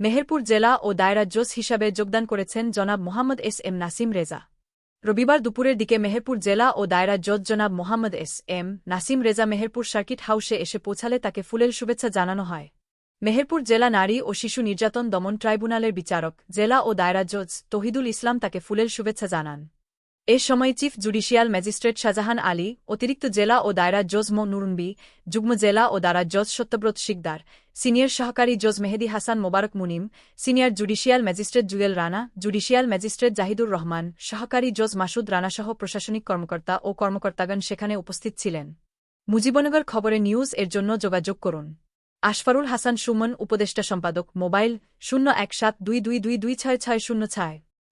মেহেরপুর জেলা ও দায়রা জোস হিসাবে যোগদান করেছেন জনাব মোহাম্মদ এস এম নাসিম রেজা। রবিবার দুপুরের দিকে মেহেরপুর জেলা ও দায়রা জজ জনাব Mohammad S M Nasim Reza Meherpur circuit হাউসে এসে পৌঁছালে তাকে ফুলের শুভেচ্ছা জানানো হয়। মেহেরপুর জেলা নারী ও শিশু নির্যাতন দমন ট্রাইব্যুনালের বিচারক, জেলা ও দায়রা জজ তহিদুল ইসলাম তাকে ফুলের শুভেচ্ছা জানান। এ সময় chief judicial magistrate Shahjahan Ali, অতিরিক্ত জেলা ও দায়রা জজ মো নুরুনবি, যুগ্ম জেলা ও দারা জজ সত্যব্রত শিকদার, সিনিয়র সহকারী জজ Mehedi Hasan Mobarak Munim, senior judicial magistrate Jewel Rana, judicial magistrate Zahidur Rahman, সহকারী জজ মাসুদ রানাসহ প্রশাসনিক কর্মকর্তা ও কর্মকর্তাগণ সেখানে উপস্থিত ছিলেন। মুজিবনগর খবরে নিউজ এর জন্য যোগাযোগ করুন। আশফারুল হাসান সুমন, উপদেষ্টা সম্পাদক, মোবাইল শূন্য এক সাত দুই দুই দুই দুই ছয় ছয় শূন্য ছয়।